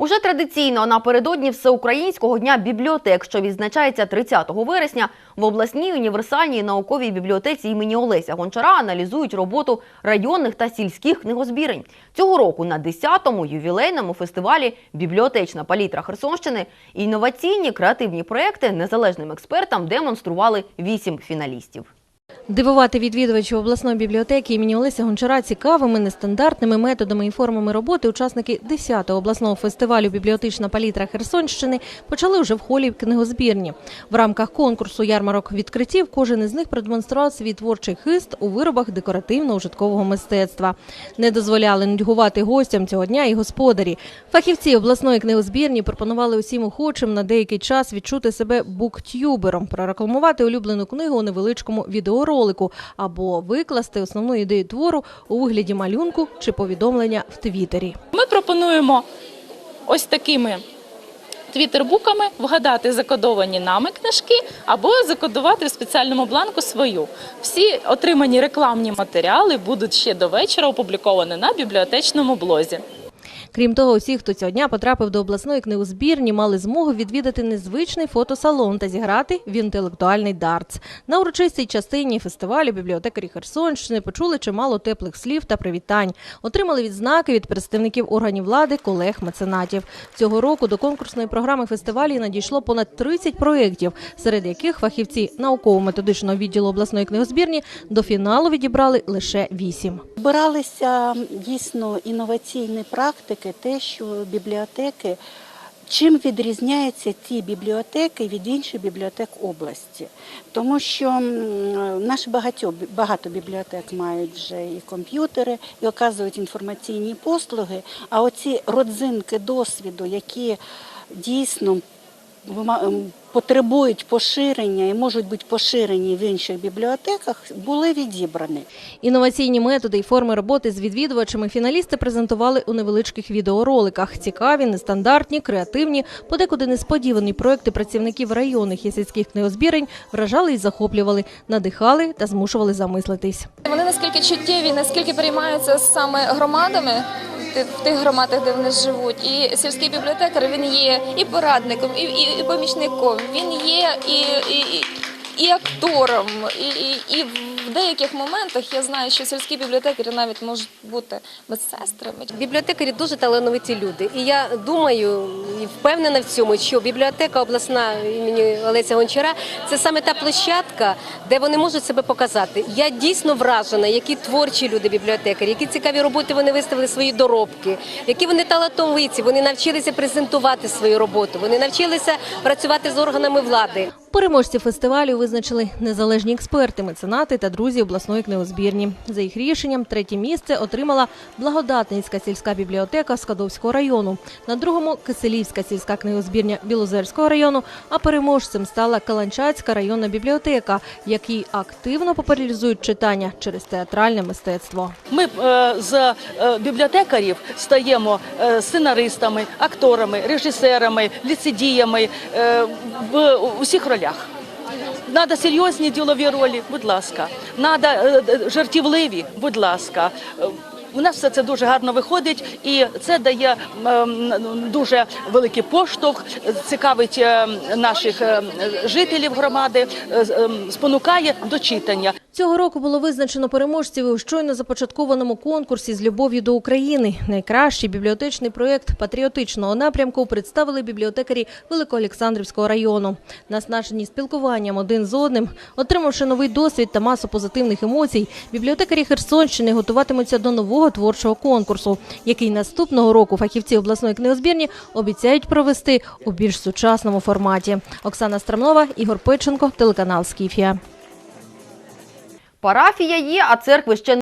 Уже традиційно напередодні Всеукраїнського дня бібліотек, що відзначається 30 вересня, в обласній універсальній науковій бібліотеці імені Олеся Гончара аналізують роботу районних та сільських книгозбірень. Цього року на 10-му ювілейному фестивалі Бібліотечна палітра Херсонщини інноваційні креативні проекти незалежним експертам демонстрували вісім фіналістів. Дивувати відвідувачів обласної бібліотеки імені Олеся Гончара цікавими нестандартними методами і формами роботи учасники 10-го обласного фестивалю Бібліотечна палітра Херсонщини почали вже в холі книгозбірні. В рамках конкурсу ярмарок відкриттів кожен із них продемонстрував свій творчий хист у виробах декоративно-ужиткового мистецтва. Не дозволяли нудьгувати гостям цього дня і господарі. Фахівці обласної книгозбірні пропонували усім охочим на деякий час відчути себе буктюбером, прорекламувати улюблену книгу у невеличкому відеоролику або викласти основну ідею твору у вигляді малюнку чи повідомлення в Твіттері. Ми пропонуємо ось такими твіттербуками вгадати закодовані нами книжки або закодувати в спеціальному бланку свою. Всі отримані рекламні матеріали будуть ще до вечора опубліковані на бібліотечному блозі. Крім того, усі, хто цього дня потрапив до обласної книгозбірні, мали змогу відвідати незвичний фотосалон та зіграти в інтелектуальний дартс. На урочистій частині фестивалю бібліотекарі Херсонщини почули чимало теплих слів та привітань. Отримали відзнаки від представників органів влади, колег, меценатів. Цього року до конкурсної програми фестивалі надійшло понад 30 проєктів, серед яких фахівці науково-методичного відділу обласної книгозбірні до фіналу відібрали лише 8. Збиралися дійсно інноваційні практики, те, що бібліотеки. Чим відрізняються ті бібліотеки від інших бібліотек області? Тому що наші багато, багато бібліотек мають вже і комп'ютери, і оказують інформаційні послуги. А оці родзинки досвіду, які дійсно потребують поширення і можуть бути поширені в інших бібліотеках, були відібрані. Інноваційні методи і форми роботи з відвідувачами фіналісти презентували у невеличких відеороликах. Цікаві, нестандартні, креативні, подекуди несподівані проекти працівників районних і сільських книгозбірень вражали і захоплювали, надихали та змушували замислитись. Вони наскільки чуттєві, наскільки переймаються саме громадами в тих громадах, де вони живуть. І сільський бібліотекар він є і порадником, і, і, і помічником. Він є і, і, і, актором, і, і, і в деяких моментах я знаю, що сільські бібліотекарі навіть можуть бути медсестрами. Бібліотекарі дуже талановиті люди. І я думаю впевнена в цьому, що бібліотека обласна імені Олеся Гончара це саме та площадка, де вони можуть себе показати. Я дійсно вражена, які творчі люди бібліотекарі, які цікаві роботи вони виставили свої доробки, які вони талантовиці, вони навчилися презентувати свою роботу, вони навчилися працювати з органами влади. Переможці фестивалю визначили незалежні експерти, меценати та друзі обласної книгозбірні. За їх рішенням, третє місце отримала Благодатницька сільська бібліотека Скадовського району. На другому Киселівська сільська книгозбірня Білозерського району. А переможцем стала Каланчацька районна бібліотека, які активно популяризують читання через театральне мистецтво. Ми е, з е, бібліотекарів стаємо е, сценаристами, акторами, режисерами, ліцедіями в усіх ролях. Надо серйозні ділові ролі, будь ласка. Надо е, е, жартівливі, будь ласка. У нас все це дуже гарно виходить, і це дає ем, дуже великий поштовх, цікавить е, наших е, жителів громади, е, ем, спонукає до читання. Цього року було визначено переможців у щойно започаткованому конкурсі з любов'ю до України. Найкращий бібліотечний проєкт патріотичного напрямку представили бібліотекарі Великоолександрівського району. Наснажені спілкуванням один з одним, отримавши новий досвід та масу позитивних емоцій, бібліотекарі Херсонщини готуватимуться до нового творчого конкурсу, який наступного року фахівці обласної книгозбірні обіцяють провести у більш сучасному форматі. Оксана Страмнова, Ігор Пиченко, телеканал Скіфія. Парафія є, а церкви ще